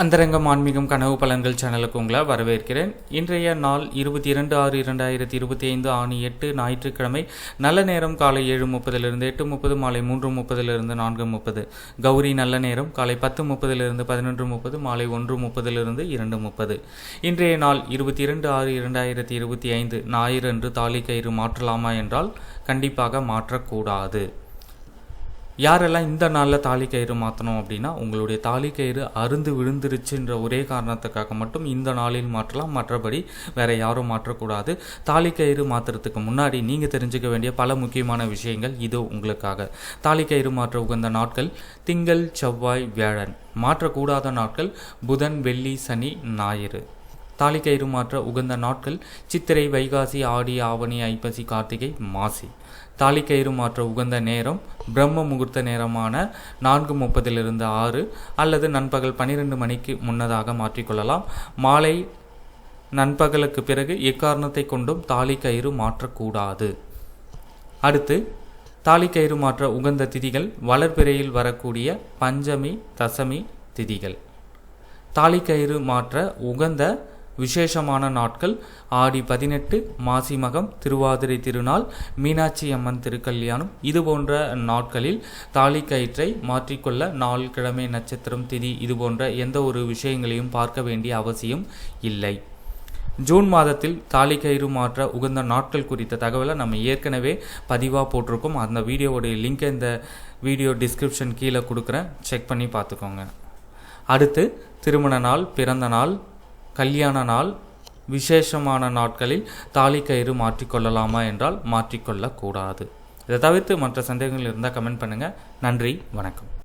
அந்தரங்கம் ஆன்மீகம் கனவு பலன்கள் சேனலுக்கு உங்களை வரவேற்கிறேன். இன்றைய நாள் இருபத்தி இரண்டு ஆறு இரண்டாயிரத்தி இருபத்தி ஐந்து ஆணி எட்டு ஞாயிற்றுக்கிழமை. நல்ல நேரம் காலை ஏழு முப்பதிலிருந்து எட்டு முப்பது மாலை மூன்று முப்பதிலிருந்து நான்கு முப்பது. கௌரி நல்ல நேரம் காலை பத்து முப்பதிலிருந்து பதினொன்று முப்பது மாலை ஒன்று முப்பதிலிருந்து இரண்டு முப்பது. இன்றைய நாள் இருபத்தி இரண்டு ஆறு இரண்டாயிரத்தி இருபத்தி ஐந்து ஞாயிறன்று தாலி கயிறு மாற்றலாமா என்றால் கண்டிப்பாக மாற்றக்கூடாது. யாரெல்லாம் இந்த நாளில் தாலி கயிறு மாற்றணும் அப்படின்னா உங்களுடைய தாலி கயிறு அருந்து விழுந்துருச்சுன்ற ஒரே காரணத்துக்காக மட்டும் இந்த நாளில் மாற்றலாம். மற்றபடி வேற யாரும் மாற்றக்கூடாது. தாலி கயிறு மாற்றுறதுக்கு முன்னாடி நீங்கள் தெரிஞ்சுக்க வேண்டிய பல முக்கியமான விஷயங்கள் இது உங்களுக்காக. தாலி கயிறு மாற்ற உகந்த நாட்கள் திங்கள் செவ்வாய் வியாழன். மாற்றக்கூடாத நாட்கள் புதன் வெள்ளி சனி ஞாயிறு. தாலி கயிறு மாற்ற உகந்த நாட்கள் சித்திரை வைகாசி ஆடி ஆவணி ஐப்பசி கார்த்திகை மாசி. தாலி கயிறு மாற்ற உகந்த நேரம் பிரம்ம முகூர்த்த நேரமான நான்கு முப்பதிலிருந்து ஆறு அல்லது நண்பகல் பன்னிரெண்டு மணிக்கு முன்னதாக மாற்றிக்கொள்ளலாம். மாலை நண்பகலுக்கு பிறகு எக்காரணத்தை கொண்டும் தாலி கயிறு மாற்றக்கூடாது. அடுத்து தாலி கயிறு மாற்ற உகந்த திதிகள் வளர்பிறையில் வரக்கூடிய பஞ்சமி தசமி திதிகள். தாலி கயிறு மாற்ற உகந்த விசேஷமான நாட்கள். ஆடி பதினெட்டு மாசி மகம் திருவாதிரை திருநாள் மீனாட்சி அம்மன் திருக்கல்யாணம். இது போன்ற நாட்களில் தாலி கயிற்றை மாற்றிக்கொள்ள நாள் கிழமை நட்சத்திரம் திதி இது போன்ற எந்த ஒரு விஷயங்களையும் பார்க்க வேண்டிய அவசியம் இல்லை. ஜூன் மாதத்தில் தாலி கயிறு மாற்ற உகந்த நாட்கள் குறித்த தகவலை நம்ம ஏற்கனவே பதிவாக போட்டிருக்கோம். அந்த வீடியோவுடைய லிங்க் இந்த வீடியோ டிஸ்கிரிப்ஷன் கீழே கொடுக்குறேன். செக் பண்ணி பார்த்துக்கோங்க. அடுத்து திருமண நாள் பிறந்த நாள் கல்யாண நாள் விசேஷமான நாட்களில் தாலி கயிறு மாற்றிக்கொள்ளலாமா என்றால் மாற்றிக்கொள்ளக்கூடாது. இதை தவிர்த்து மற்ற சந்தேகங்கள் இருந்தால் கமெண்ட் பண்ணுங்கள் நன்றி வணக்கம்.